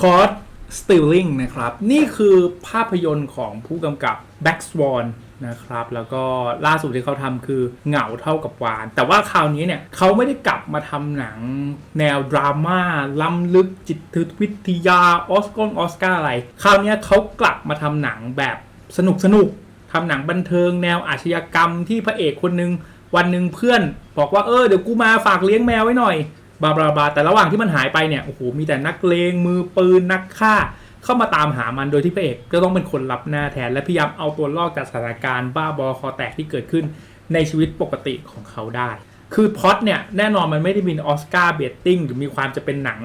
คอร์สสติลลิงนะครับ นี่คือภาพยนตร์ของผู้กำกับ Black Swan นะครับ แล้วก็ล่าสุดที่เขาทำคือเหงาเท่ากับวาน แต่ว่าคราวนี้เนี่ยเขาไม่ได้กลับมาทำหนังแนวดราม่าล้ำลึกจิตวิทยาออสกงออสการ์อะไร คราวนี้เขากลับมาทำหนังแบบสนุกสนุกๆทำหนังบันเทิงแนวอาชญากรรมที่พระเอกคนหนึ่งวันหนึ่งเพื่อน บอกว่าเออเดี๋ยวกูมาฝากเลี้ยงแมวไว้หน่อย บาบาบาแต่ระหว่างที่มันหายไปเนี่ยโอ้โหมีแต่นักเลงมือปืนนักฆ่า เข้ามาตามหามันโดยที่พระเอกก็ต้องเป็นคนรับหน้าแทนและพยายามเอาตัวรอดจากสถานการณ์บ้าบอคอแตกที่เกิดขึ้นในชีวิตปกติของเขาได้ คือพ็อตเนี่ยแน่นอนมันไม่ได้มีออสการ์เบตติ้งหรือมีความจะเป็นหนัง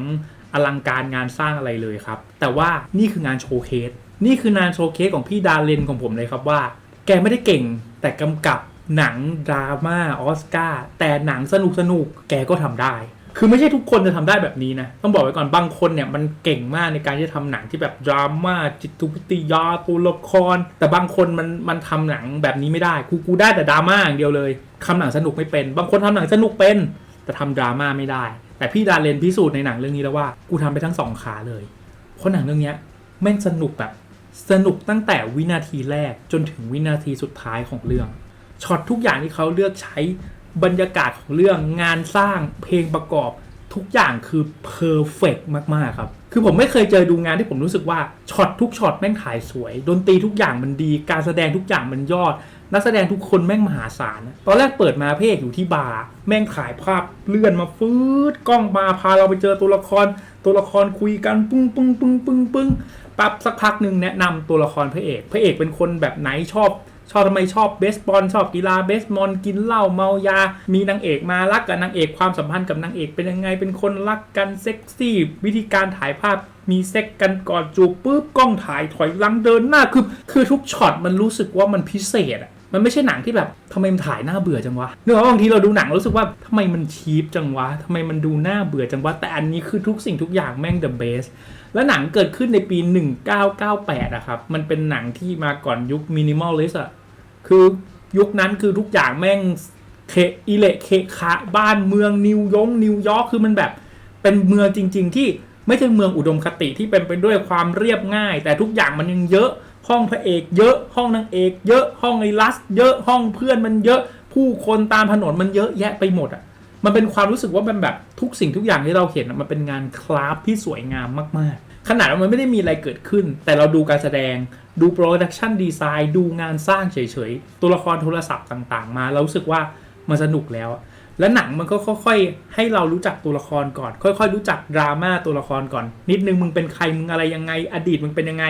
อลังการงานสร้างอะไรเลยครับ แต่ว่านี่คืองานโชว์เคส นี่คืองานโชว์เคสของพี่ดาเลนของผมเลยครับว่า แกไม่ได้เก่งแต่กำกับหนังดราม่าออสการ์แต่หนังสนุกสนุกแกก็ทำได้ คือไม่ใช่ทุกคนจะทำได้แบบนี้นะ ต้องบอกไว้ก่อนบางคนเนี่ยมันเก่งมากในการที่จะทำหนังที่แบบดราม่าจิตวิทยาตัวละคร แต่บางคนมันมันทำหนังแบบนี้ไม่ได้ กูกูได้แต่ดราม่าอย่างเดียวเลยทำหนังสนุกไม่เป็น บางคนทำหนังสนุกเป็น แต่ทำดราม่าไม่ได้ แต่พี่ดาเลนพิสูจน์ในหนังเรื่องนี้แล้วว่ากูทำไปทั้งสองขาเลยเพราะหนังเรื่องเนี้ยแม่งสนุกแบบสนุกตั้งแต่วินาทีแรกจนถึงวินาทีสุดท้ายของเรื่องช็อตทุกอย่างที่เขาเลือกใช้ บรรยากาศของเรื่องงานสร้างเพลงประกอบทุกอย่างคือเพอร์เฟกมาก ๆ ครับ คือผมไม่เคยเจอดูงานที่ผมรู้สึกว่าช็อตทุกช็อตแม่งถ่ายสวย ดนตรีทุกอย่างมันดี การแสดงทุกอย่างมันยอด นักแสดงทุกคนแม่งมหาศาลนะตอนแรกเปิดมาพระเอกอยู่ที่บาร์ แม่งถ่ายภาพเลื่อนมาฟืดกล้องมาพาเราไปเจอตัวละคร ตัวละครคุยกันปึ้งปึ้งปึ้งปึ้งปึ้งปั๊บสักพักหนึ่งแนะนำตัวละครพระเอก พระเอกเป็นคนแบบไหนชอบ ชอบทำไมชอบเบสบอลชอบกีฬาเบสบอลกินเหล้าเมายา มีนางเอกมารักกับนางเอกความสัมพันธ์กับนางเอกเป็นยังไงเป็นคนรักกันเซ็กซี่วิธีการถ่ายภาพมีเซ็กกันก่อนจูบปุ๊บกล้องถ่ายถอยหลังเดินหน้าคือคือทุกช็อตมันรู้สึกว่ามันพิเศษอะ มันไม่ใช่หนังที่แบบทำไมมันถ่ายหน้าเบื่อจังวะเนื่องจากบางทีเราดูหนังรู้สึกว่าทำไมมันชีพจังวะทำไมมันดูหน้าเบื่อจังวะแต่อันนี้คือทุกสิ่งทุกอย่างแม่ง the best และหนังเกิดขึ้นในปี 1998อะครับมันเป็นหนังที่มาก่อนยุคมินิมอลลิสอะคือยุคนั้นคือทุกอย่างแม่งเคอิเละเคคะบ้านเมืองนิวยงนิวยอร์กคือมันแบบเป็นเมืองจริง ๆ ที่ไม่ใช่เมืองอุดมคติที่เป็นไปด้วยความเรียบง่าย แต่ทุกอย่างมันยังเยอะ ห้องพระเอกเยอะห้องนางเอกเยอะห้องไอ้ลัส เยอะห้องเพื่อนมันเยอะผู้คนตามถนนมันเยอะแยะไปหมดอะมันเป็นความรู้สึกว่ามันแบบทุกสิ่งทุกอย่างที่เราเห็นมันเป็นงานคราฟที่สวยงามมากๆ ขนาดมันไม่ได้มีอะไรเกิดขึ้น แต่เราดูการแสดงดูโปรดักชันดีไซน์ดูงานสร้างเฉยๆ ตัวละครโทรศัพท์ต่างๆ มาเรารู้สึกว่ามันสนุกแล้ว และหนังมันก็ค่อยๆ ให้เรารู้จักตัวละครก่อน ค่อยๆ รู้จักดราม่าตัวละครก่อน นิดนึงมึงเป็นใครมึงอะไรยังไง อดีตมึงเป็นยังไง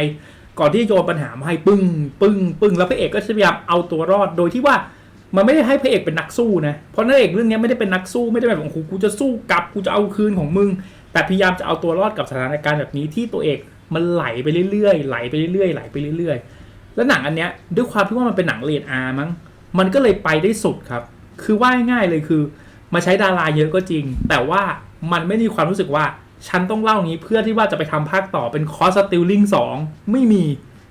ก่อนที่โยนปัญหามาให้ปึ้งปึ้งปึ้งแล้วพระเอกก็พยายามเอาตัวรอดโดยที่ว่ามันไม่ได้ให้พระเอกเป็นนักสู้นะเพราะนางเอกเรื่องนี้ไม่ได้เป็นนักสู้ไม่ได้แบบโอ้โหกูจะสู้กลับกูจะเอาคืนของมึง แต่พยายามจะเอาตัวรอดกับสถานการณ์แบบนี้ที่ตัวเอกมันไหลไปเรื่อยๆไหลไปเรื่อยๆไหลไปเรื่อยๆ แล้วหนังอันเนี้ยด้วยความที่ว่ามันเป็นหนังเรทอาร์มั้งมันก็เลยไปได้สุดครับ คือว่าง่ายเลยคือมาใช้ดาราเยอะก็จริง แต่ว่ามันไม่มีความรู้สึกว่า ฉันต้องเล่านี้เพื่อที่ว่าจะไปทำภาคต่อเป็นคอสติลลิงสองไม่มี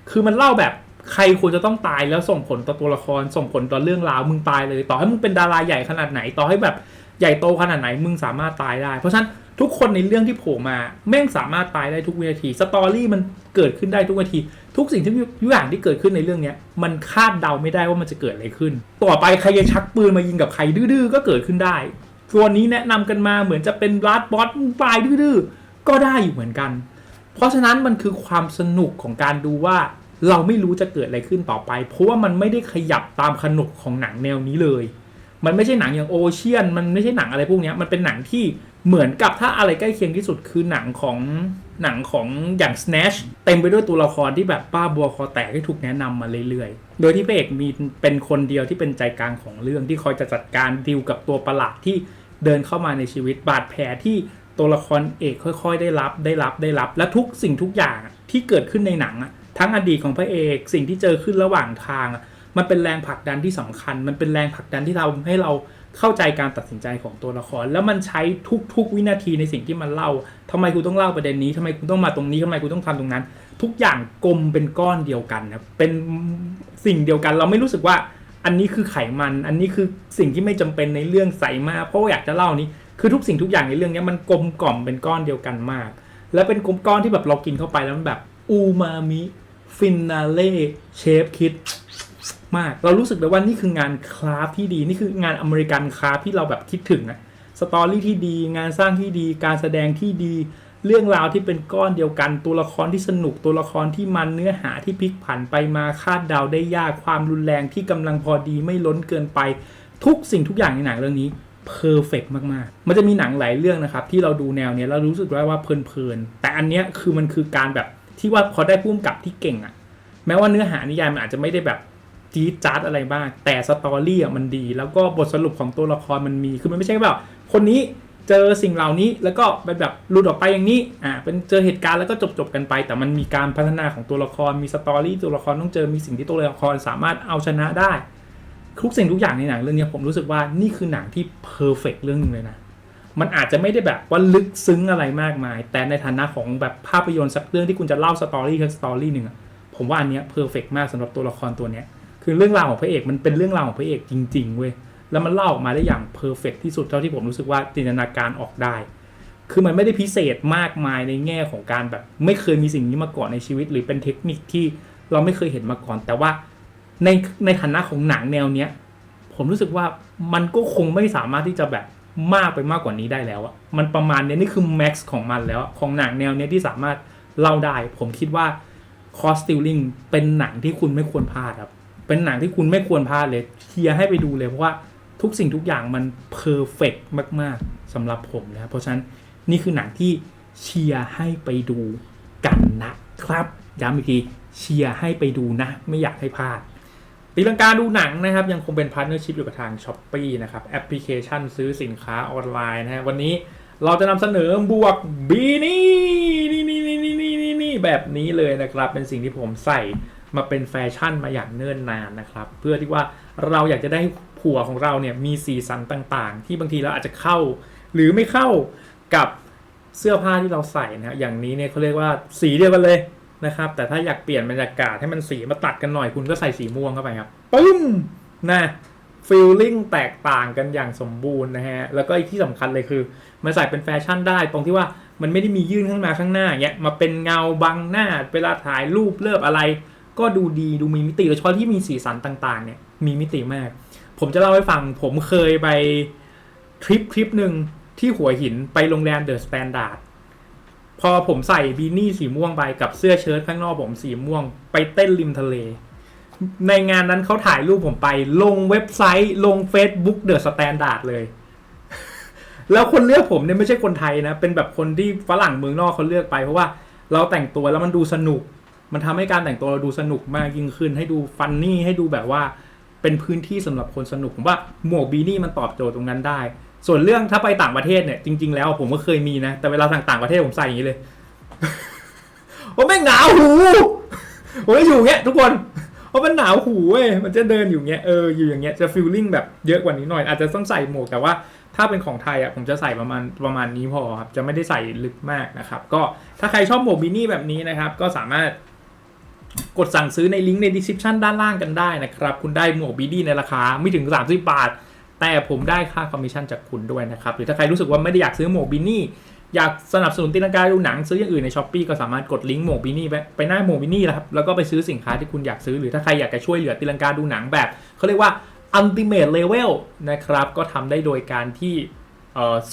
คือมันเล่าแบบใครควรจะต้องตายแล้วส่งผลต่อตัวละครส่งผลต่อเรื่องราวมึงตายเลย ต่อให้มึงเป็นดาราใหญ่ขนาดไหน ต่อให้แบบใหญ่โตขนาดไหนมึงสามารถตายได้ เพราะฉะนั้นทุกคนในเรื่องที่โผล่มาแม่งสามารถตายได้ทุกวินาทีสตอรี่มันเกิดขึ้นได้ทุกวินาที ทุกสิ่งที่ทุกอย่างที่เกิดขึ้นในเรื่องเนี้ยมันคาดเดาไม่ได้ว่ามันจะเกิดอะไรขึ้น ต่อไปใครจะชักปืนมายิงกับใครดื้อๆก็เกิดขึ้นได้ ตัวนี้แนะนำกันมาเหมือนจะเป็นลัดบอสปลายดื้อก็ได้อยู่เหมือนกัน เพราะฉะนั้นมันคือความสนุกของการดูว่าเราไม่รู้จะเกิดอะไรขึ้นต่อไป เพราะว่ามันไม่ได้ขยับตามขนบของหนังแนวนี้เลย มันไม่ใช่หนังอย่างโอเชียน มันไม่ใช่หนังอะไรพวกนี้มันเป็นหนังที่เหมือนกับถ้าอะไรใกล้เคียงที่สุดคือหนังของหนังของอย่าง Snatch เต็มไปด้วยตัวละครที่แบบป้าบัวคอแตกที่ถูกแนะนำมาเรื่อยๆ โดยที่พระเอกมีเป็นคนเดียวที่เป็นใจกลางของเรื่องที่คอยจะจัดการดีลกับตัวประหลาดที่ เดินเข้ามาในชีวิตบาดแผลที่ตัวละครเอกค่อยๆ ได้รับได้รับได้รับ และทุกสิ่งทุกอย่างที่เกิดขึ้นในหนังทั้งอดีตของพระเอกสิ่งที่เจอขึ้นระหว่างทาง มันเป็นแรงผลักดันที่สำคัญ มันเป็นแรงผลักดันที่เราให้เราเข้าใจการตัดสินใจของตัวละคร แล้วมันใช้ทุก ๆ วินาทีในสิ่งที่มันเล่าทำไมกูต้องเล่าประเด็นนี้ทำไมกูต้องมาตรงนี้ทำไมกูต้องทำตรงนั้น ทุกอย่างกลมเป็นก้อนเดียวกันนะเป็นสิ่งเดียวกันเราไม่รู้สึกว่า อันนี้คือไขมัน อันนี้คือสิ่งที่ไม่จำเป็นในเรื่องใสมาก เพราะว่าอยากจะเล่านี้คือทุกสิ่งทุกอย่างในเรื่องนี้มันกลมกล่อมเป็นก้อนเดียวกันมาก แล้วเป็นกลมก้อนที่แบบเรากินเข้าไปแล้วมันแบบอูมามิฟินาเล่เชฟคิดมาก เรารู้สึกเลยว่านี่คืองานคราฟที่ดี นี่คืองานอเมริกันคราฟที่เราแบบคิดถึงอะสตอรี่ที่ดี งานสร้างที่ดี การแสดงที่ดี เรื่องราวที่เป็นก้อนเดียวกัน ตัวละครที่สนุกตัวละครที่มันเนื้อหาที่พลิกผันไปมาคาดเดาได้ยากความรุนแรงที่กำลังพอดีไม่ล้นเกินไป ทุกสิ่งทุกอย่างในหนังเรื่องนี้เพอร์เฟกมากๆ มันจะมีหนังหลายเรื่องนะครับ ที่เราดูแนวเนี้ยแล้วรู้สึกว่าว่าเพลินๆแต่อันเนี้ยคือมันคือการแบบที่ว่าพอได้พุ่มกับที่เก่งอะแม้ว่าเนื้อหานิยายมันอาจจะไม่ได้แบบจี๊ดจ๊าดอะไรบ้างแต่สตอรี่อะมันดี แล้วก็บทสรุปของตัวละครมันมีคือมันไม่ใช่แบบคนนี้ เจอสิ่งเหล่านี้แล้วก็เป็นแบบหลุดออกไปอย่างนี้อ่าเป็นเจอเหตุการณ์แล้วก็จบจบกันไป แต่มันมีการพัฒนาของตัวละครมีสตอรี่ตัวละครต้องเจอมีสิ่งที่ตัวละครสามารถเอาชนะได้ ทุกสิ่งทุกอย่างในหนังเรื่องนี้ผมรู้สึกว่านี่คือหนังที่เพอร์เฟกเรื่องหนึงเลยนะมันอาจจะไม่ได้แบบว่าลึกซึ้งอะไรมากมาย แต่ในฐานะของแบบภาพยนตร์สักเรื่องที่คุณจะเล่าสตอรี่ทั้งสตอรี่หนึ่งผมว่าอันเนี้ยเพอร์เฟกมากสำหรับตัวละครตัวเนี้ยคือเรื่องราวของพระเอกมันเป็นเรื่องราวของพระเอกจริงๆเว้ย แล้วมันเล่าออกมาได้อย่างเพอร์เฟกที่สุดเท่าที่ผมรู้สึกว่าจินตนาการออกได้ คือมันไม่ได้พิเศษมากมายในแง่ของการแบบ ไม่เคยมีสิ่งนี้มาก่อนในชีวิต หรือเป็นเทคนิคที่เราไม่เคยเห็นมาก่อน แต่ว่าในในฐานะของหนังแนวเนี้ยผมรู้สึกว่ามันก็คงไม่สามารถที่จะแบบมากไปมากกว่านี้ได้แล้วอะมันประมาณนี้นี่คือแม็กซ์ของมันแล้ว ของหนังแนวเนี้ยที่สามารถเล่าได้ ผมคิดว่าคอสติลลิงเป็นหนังที่คุณไม่ควรพลาดครับ เป็นหนังที่คุณไม่ควรพลาดเลยเชียร์ให้ไปดูเลยเพราะว่า ทุกสิ่งทุกอย่างมันเพอร์เฟกมากๆสำหรับผมนะเพราะฉะนั้นนี่คือหนังที่เชียร์ให้ไปดูกันนะครับย้ำอีกทีเชียร์ให้ไปดูนะ ไม่อยากให้พลาดตีลังกาดูหนังนะครับ ยังคงเป็นพาร์ทเนอร์ชิพอยู่กับทาง s h อ p e e นะครับ แอปพลิเคชันซื้อสินค้าออนไลน์นะฮะวันนี้เราจะนำเสนอบวกบีนี่นี่นี่นี่นี่นี่นี่นี่แบบนี้เลยนะครับ เป็นสิ่งที่ผมใส่มาเป็นแฟชั่นมาอย่างเนิ่นนานนะครับ เพื่อที่ว่าเราอยากจะได้ ผัวของเราเนี่ยมีสีสันต่างๆ ที่บางทีเราอาจจะเข้า หรือไม่เข้ากับเสื้อผ้าที่เราใส่นะฮะอย่างนี้เนี่ยเขาเรียกว่าสีเดียวกันเลยนะครับ แต่ถ้าอยากเปลี่ยนบรรยากาศให้มันสีมาตัดกันหน่อยคุณก็ใส่สีม่วงเข้าไปครับปึ้มนะฟีลลิ่งแตกต่างกันอย่างสมบูรณ์นะฮะ แล้วก็อีกที่สำคัญเลยคือ มันใส่เป็นแฟชั่นได้ ตรงที่ว่ามันไม่ได้มียื่นข้างมาข้างหน้าเงี้ยมาเป็นเงาบังหน้า เวลาถ่ายรูปเลิบอะไร ก็ดูดีดูมีมิติโดยเฉพาะที่มีสีสันต่างๆเนี่ยมีมิติมาก ผมจะเล่าให้ฟัง ผมเคยไปทริปทริปหนึ่งที่หัวหินไปโรงแรมเดอะสแตนดาร์ดพอผมใส่บีนี่สีม่วงไปกับเสื้อเชิ้ตข้างนอกผมสีม่วง ไปเต้นริมทะเล ในงานนั้นเขาถ่ายรูปผมไป ลงเว็บไซต์ ลง Facebook เดอะสแตนดาร์ดเลย แล้วคนเลือกผมเนี่ยไม่ใช่คนไทยนะ เป็นแบบคนที่ฝรั่งเมืองนอกเขาเลือกไปเพราะว่าเราแต่งตัวแล้วมันดูสนุก มันทำให้การแต่งตัวเราดูสนุกมากยิ่งขึ้น ให้ดูฟันนี่ให้ดูแบบว่า เป็นพื้นที่สำหรับคนสนุกผมว่าหมวกบีนี่มันตอบโจทย์ตรงนั้นได้ ส่วนเรื่องถ้าไปต่างประเทศเนี่ยจริง ๆ แล้วผมก็เคยมีนะ แต่เวลาทางต่างประเทศผมใส่อย่างนี้เลยโอ้แม่งหนาวหูโอ้ยอยู่เงี้ยทุกคนเพราะมันหนาวหูเว้ยมันจะเดินอยู่เงี้ยเอออยู่อย่างเงี้ยจะฟีลลิ่งแบบเยอะกว่านี้หน่อย อาจจะต้องใส่หมวกแต่ว่าถ้าเป็นของไทยอะผมจะใส่ประมาณประมาณนี้พอครับจะไม่ได้ใส่ลึกมากนะครับ ก็ถ้าใครชอบหมวกบินี่แบบนี้นะครับ ก็สามารถ กดสั่งซื้อในลิงก์ใน description ด้านล่างกันได้นะครับ คุณได้หมวกบีดีในราคาไม่ถึง 30 บาท แต่ผมได้ค่าคอมมิชชั่นจากคุณด้วยนะครับ หรือถ้าใครรู้สึกว่าไม่ได้อยากซื้อหมวกบินี่อยากสนับสนุนตีนังกาดูหนังซื้ออย่างอื่นในช้อปปีก็สามารถกดลิงก์หมวกบินี่ไปไปหน้าหมวกบินี่นะครับแล้วก็ไปซื้อสินค้าที่คุณอยากซื้อ หรือถ้าใครอยากจะช่วยเหลือตีลังกาดูหนังแบบเขาเรียกว่า ultimate level นะครับก็ทำได้โดยการที่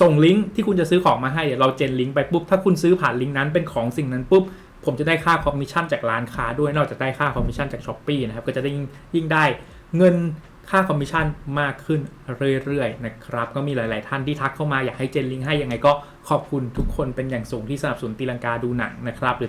ส่งลิงก์ที่คุณจะซื้อของมาให้เดี๋ยวเราเจนลิงก์ไปปุ๊บถ้าคุณซื้อผ่านลิงก์นั้นเป็นของสิ่งนั้นปุ๊บ ผมจะได้ค่าคอมมิชชั่นจากร้านค้าด้วยนอกจากได้ค่าคอมมิชชั่นจากช้อปปีนะครับก็จะได้ยิ่งได้เงินค่าคอมมิชชั่นมากขึ้นเรื่อยๆนะครับก็มีหลาย ๆ ท่านที่ทักเข้ามาอยากให้เจนลิงก์ให้ยังไงก็ขอบคุณทุกคนเป็นอย่างสูงที่สนับสนุนตีลังกาดูหนังนะครับหรือถ้า